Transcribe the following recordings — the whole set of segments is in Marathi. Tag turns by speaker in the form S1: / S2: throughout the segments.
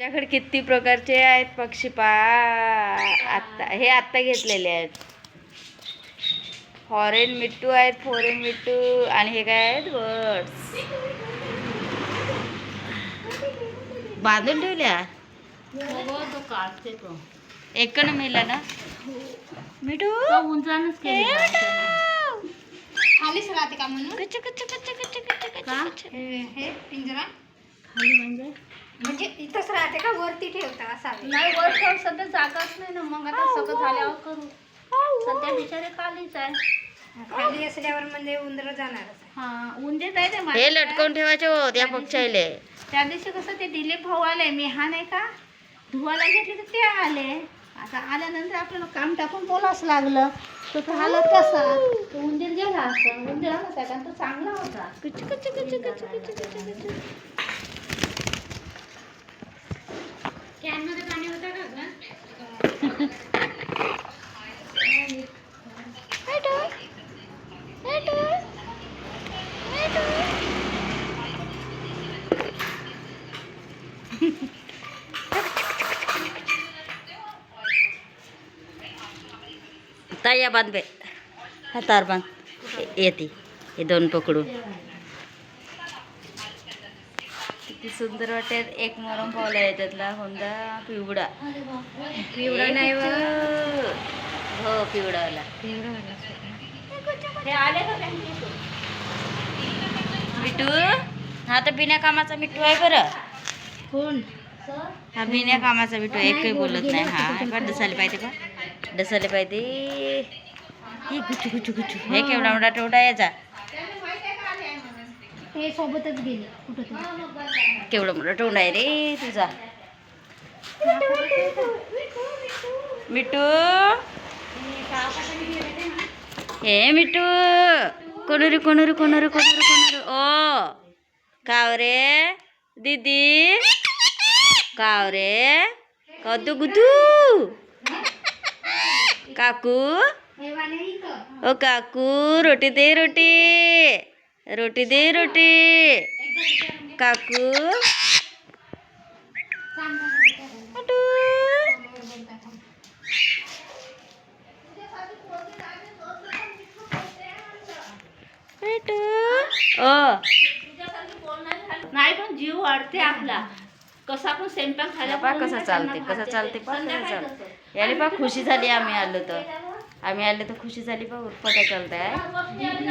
S1: आमच्याकडे किती प्रकारचे आहेत पक्षी पा आत्ता हे आत्ता घेतलेले आहेत. फॉरेन मिट्टू आहेत फॉरेन मिट्टू आणि हे काय आहेत? बर्ड्स बांधून ठेवल्या? एक न मिळला ना? मिठू?
S2: तो उंचानच.
S3: खालीच राहते का म्हणून?
S1: कच्च, कच्च, कच्च, कच्च, कच्च, कच्च,
S3: हे पिंजरा?
S2: खाली म्हणजे?
S3: म्हणजे इथंच राहते का? वरती ठेवता असावे.
S2: नाही वर ठेव, सध्या जागाच नाही ना मग. आता सगळं झाल्यावर करू. सध्या बिचारे खालीच आहे.
S3: खाली असल्यावर म्हणजे उंदर जाणारच आहे.
S2: हा उंदीर आहे ते
S1: हे. लटकवून ठेवायचे हो त्या पक्षाले
S2: त्या दिवशी कसं ते दिलीप भाऊ आले मी हा नाही का धुवायला घेतले तर ते आले. आता आल्यानंतर आपल्याला काम टाकून बोलावंच लागलं. तो तर आला तसा. तो उंदीर गेला असं. उंदीर आला तो चांगला होता.
S3: कॅनमध्ये पाणी होतं का गं?
S1: मिठू. मिठू. मिठू. ताया बांध बे हातावर बांध ये- येते हे दोन पकडून किती सुंदर वाटेल एक मोरम पावला याच्यातला होंदा पिवडा.
S3: पिवळा नाही व.
S1: हो पिवडावाला.
S2: हे
S1: मिठू? हा तर बिना कामाचा मिठू आहे बरं.
S3: कोण?
S1: हा बिना कामाचा मिठू आहे, एकही बोलत नाही. हा हे पण डसाले पाहिजे का? डसाले पाहिजे. हे गुचू गुचू गुचू हे केवढा मोठा तेवढा याचा.
S3: हे सोबतच गेले कुठं तरी
S1: केवढा मोठा तोंड आहे रे तुझा मिठू हे मिठू कोणुरी कोणुरी कोणुरी कोणुरी कोणुरी ओ काव रे दीदी काव रे कदू गुदू काकू
S3: हे वाले इथं.
S1: ओ काकू रोटी दे रोटी रोटी दे रोटी काकू मिठू. मिठू. ओ
S2: नाही पण जीव वाढते आपला कसा पण स्वयंपाक खायला
S1: पा
S2: बोलवलं
S1: कसं
S2: ना
S1: चालते
S2: त्यांना
S1: कसं
S2: खाते.
S1: चालते पा कसं
S2: संध्याकाळी
S1: चालते
S2: कसं.
S1: याने पा खुशी झाली आम्ही आलो तर आम्ही आले तर खुशी झाली पा उत्पटा चालताय.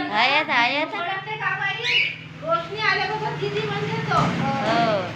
S1: आयात आयात हो.